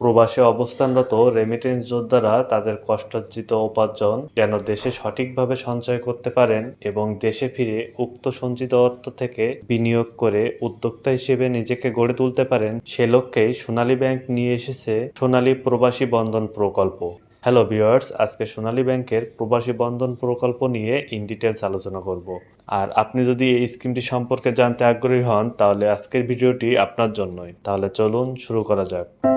প্রবাসে অবস্থানরত রেমিটেন্স যোদ্ধারা তাদের কষ্টার্জিত উপার্জন যেন দেশে সঠিকভাবে সঞ্চয় করতে পারেন এবং দেশে ফিরে উক্ত সঞ্চিত অর্থ থেকে বিনিয়োগ করে উদ্যোক্তা হিসেবে নিজেকে গড়ে তুলতে পারেন, সে লক্ষ্যেই সোনালী ব্যাংক নিয়ে এসেছে সোনালী প্রবাসী বন্ধন প্রকল্প। হ্যালো ভিওয়ার্স আজকে সোনালী ব্যাংকের প্রবাসী বন্ধন প্রকল্প নিয়ে ইন ডিটেলস আলোচনা করব। আর আপনি যদি এই স্কিমটি সম্পর্কে জানতে আগ্রহী হন, তাহলে আজকের ভিডিওটি আপনার জন্যই। তাহলে চলুন শুরু করা যাক।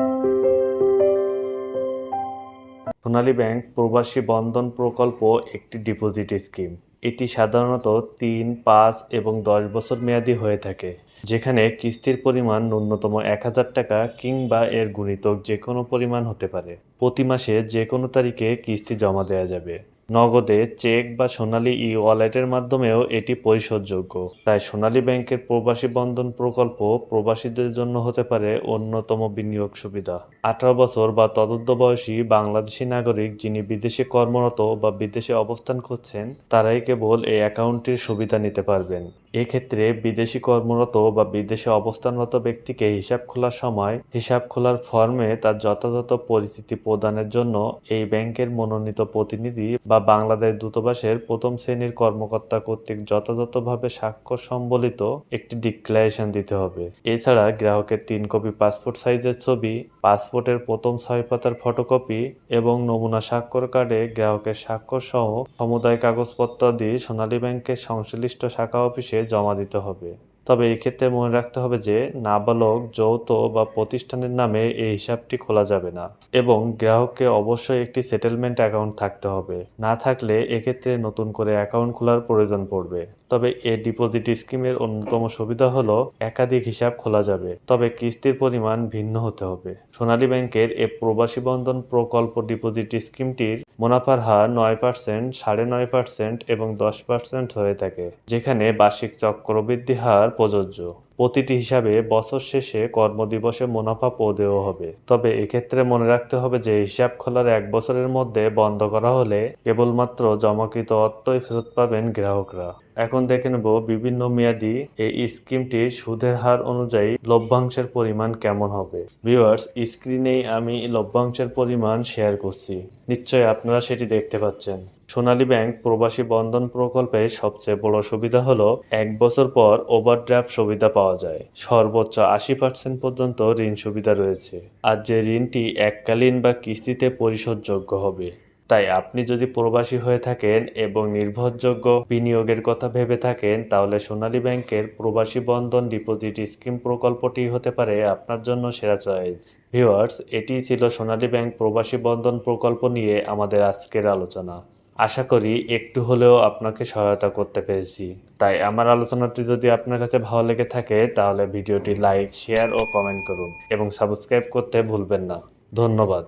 সোনালী ব্যাংক প্রবাসী বন্ধন প্রকল্প একটি ডিপোজিট স্কিম। এটি সাধারণত তিন, পাঁচ এবং দশ বছর মেয়াদী হয়ে থাকে, যেখানে কিস্তির পরিমাণ ন্যূনতম এক হাজার টাকা কিংবা এর গুণিতক যে কোনো পরিমাণ হতে পারে। প্রতি মাসে যে কোনো তারিখে কিস্তি জমা দেওয়া যাবে। নগদে চেক বা সোনালী ই ওয়ালেটের মাধ্যমেও এটি পরিশোধযোগ্য। তাই সোনালী ব্যাংকের প্রবাসী বন্ধন প্রকল্প প্রবাসীদের জন্য হতে পারে অন্যতম বিনিয়োগ সুবিধা। আঠারো বছর বা তদন্ত বয়সী বাংলাদেশি নাগরিক যিনি বিদেশে কর্মরত বা বিদেশে অবস্থান করছেন, তারাই কেবল এই অ্যাকাউন্টটির সুবিধা নিতে পারবেন। এক্ষেত্রে বিদেশি কর্মরত বা বিদেশে অবস্থানরত ব্যক্তিকে হিসাব খোলার সময় হিসাব খোলার ফর্মে তার যথাযথ পরিস্থিতি প্রদানের জন্য এই ব্যাংকের মনোনীত প্রতিনিধি বা বাংলাদেশ দূতাবাসের প্রথম শ্রেণির কর্মকর্তা কর্তৃক যথাযথভাবে স্বাক্ষর সম্বলিত একটি ডিক্লারেশন দিতে হবে। এছাড়া গ্রাহকের তিন কপি পাসপোর্ট সাইজের ছবি, পাসপোর্টের প্রথম ছয় পাতার ফটোকপি এবং নমুনা স্বাক্ষর কার্ডে গ্রাহকের স্বাক্ষর সহ সমুদায় কাগজপত্র দিয়ে সোনালী ব্যাংকের সংশ্লিষ্ট শাখা অফিসে জমা দিতে হবে। তবে এক্ষেত্রে মনে রাখতে হবে যে নাবালক যৌথ বা প্রতিষ্ঠানের নামে এই হিসাবটি খোলা যাবে না এবং গ্রাহককে অবশ্যই একটি সেটেলমেন্ট অ্যাকাউন্ট থাকতে হবে। না থাকলে এক্ষেত্রে নতুন করে অ্যাকাউন্ট খোলার প্রয়োজন পড়বে। তবে এই ডিপোজিট স্কিমের অন্যতম সুবিধা হলো একাধিক হিসাব খোলা যাবে। তবে কিস্তির পরিমাণ ভিন্ন হতে হবে। সোনালী ব্যাংকের এ প্রবাসী বন্ধন প্রকল্প ডিপোজিট স্কিমটির মুনাফার হার নয় পার্সেন্ট সাড়ে নয় পার্সেন্ট এবং দশ পার্সেন্ট হয়ে থাকে, যেখানে বার্ষিক চক্রবৃদ্ধি হার প্রযোজ্য। প্রতিটি হিসাবে বছর শেষে কর্মদিবসে মুনাফা পদেও হবে। তবে এক্ষেত্রে মনে রাখতে হবে যে, হিসাব খোলার এক বছরের মধ্যে বন্ধ করা হলে কেবলমাত্র জমাকৃত অর্থই ফেরত পাবেন গ্রাহকরা। এখন দেখে নেব বিভিন্ন মেয়াদি এই স্কিমটির সুদের হার অনুযায়ী লভ্যাংশের পরিমাণ কেমন হবে। ভিউয়ার্স, স্ক্রিনেই আমি লভ্যাংশের পরিমাণ শেয়ার করছি। নিশ্চয়ই আপনারা সেটি দেখতে পাচ্ছেন। সোনালী ব্যাংক প্রবাসী বন্ধন প্রকল্পে সবচেয়ে বড় সুবিধা হলো এক বছর পর ওভারড্রাফট সুবিধা পাওয়া যায়। সর্বোচ্চ আশি পার্সেন্ট পর্যন্ত ঋণ সুবিধা রয়েছে। আর যে ঋণটি এককালীন বা কিস্তিতে পরিশোধযোগ্য হবে। তাই আপনি যদি প্রবাসী হয়ে থাকেন এবং নির্ভরযোগ্য বিনিয়োগের কথা ভেবে থাকেন, তাহলে সোনালী ব্যাংকের প্রবাসী বন্ধন ডিপোজিট স্কিম প্রকল্পটি হতে পারে আপনার জন্য সেরা চয়েস। ভিউয়ার্স, এটি ছিল সোনালী ব্যাংক প্রবাসী বন্ধন প্রকল্প নিয়ে আমাদের আজকের আলোচনা। আশা করি একটু হলেও আপনাকে সহায়তা করতে পেরেছি। তাই আমার আলোচনাটি যদি আপনার কাছে ভালো লেগে থাকে, তাহলে ভিডিওটি লাইক, শেয়ার ও কমেন্ট করুন এবং সাবস্ক্রাইব করতে ভুলবেন না। ধন্যবাদ।